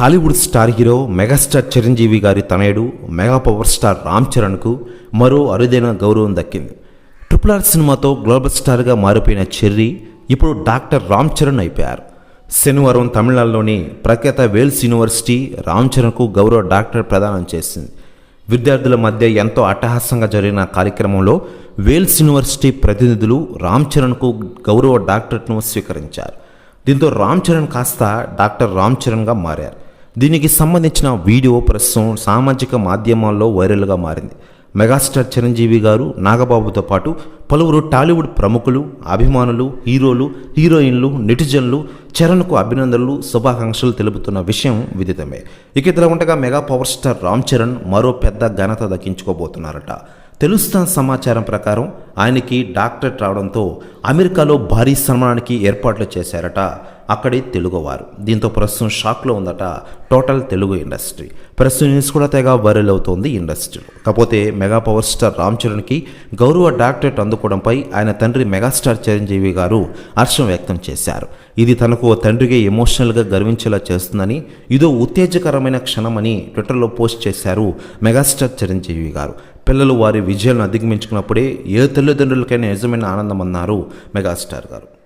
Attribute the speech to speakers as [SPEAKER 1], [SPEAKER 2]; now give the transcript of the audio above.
[SPEAKER 1] Tollywood star hero megastar Chiranjeevi గారి తనయుడు mega power star Ram చరణ్కు మరో అరుదైన గౌరవం దక్కింది. ట్రిపుల్ ఆర్ సినిమాతో గ్లోబల్ స్టార్గా మారిపోయిన చెర్రీ ఇప్పుడు డాక్టర్ రామ్ చరణ్ అయిపోయారు. శనివారం తమిళనాడులోని ప్రఖ్యాత వేల్స్ యూనివర్సిటీ రామ్ చరణ్కు గౌరవ డాక్టర్ ప్రదానం చేసింది. విద్యార్థుల మధ్య ఎంతో అట్టహాసంగా జరిగిన కార్యక్రమంలో వేల్స్ యూనివర్సిటీ ప్రతినిధులు రామ్ చరణ్కు గౌరవ డాక్టరేట్ను స్వీకరించారు. దీంతో రామ్ చరణ్ కాస్త డాక్టర్ రామ్ చరణ్గా మారారు. దీనికి సంబంధించిన వీడియో ప్రస్తుతం సామాజిక మాధ్యమాల్లో వైరల్గా మారింది. మెగాస్టార్ చిరంజీవి గారు నాగబాబుతో పాటు పలువురు టాలీవుడ్ ప్రముఖులు అభిమానులు హీరోలు హీరోయిన్లు నెటిజన్లు చరణ్కు అభినందనలు శుభాకాంక్షలు తెలుపుతున్న విషయం విదితమే. ఇక ఇదిలా ఉండగా mega power star Ram Charan మరో పెద్ద ఘనత దక్కించుకోబోతున్నారట. తెలుస్తున్న సమాచారం ప్రకారం ఆయనకి డాక్టరేట్ రావడంతో అమెరికాలో భారీ సన్మానానికి ఏర్పాట్లు చేశారట. అక్కడి తెలుగువారు. దీంతో ప్రస్తుతం షాక్లో ఉందట టోటల్ తెలుగు ఇండస్ట్రీ. ప్రస్తుతం న్యూస్ కూడా తెగ వైరల్ అవుతోంది ఇండస్ట్రీలో. కాకపోతే మెగా పవర్ స్టార్ రామ్ చరణ్కి గౌరవ డాక్టరేట్ అందుకోవడంపై ఆయన తండ్రి మెగాస్టార్ చిరంజీవి గారు హర్షం వ్యక్తం చేశారు. ఇది తనకు తండ్రికి ఎమోషనల్గా గర్వించేలా చేస్తుందని ఇదో ఉత్తేజకరమైన క్షణమని ట్విట్టర్లో పోస్ట్ చేశారు మెగాస్టార్ చిరంజీవి గారు. పిల్లలు వారి విజయాలను అధిగమించుకున్నప్పుడే ఏ తల్లిదండ్రులకైనా నిజమైన ఆనందం అన్నారు మెగాస్టార్ గారు.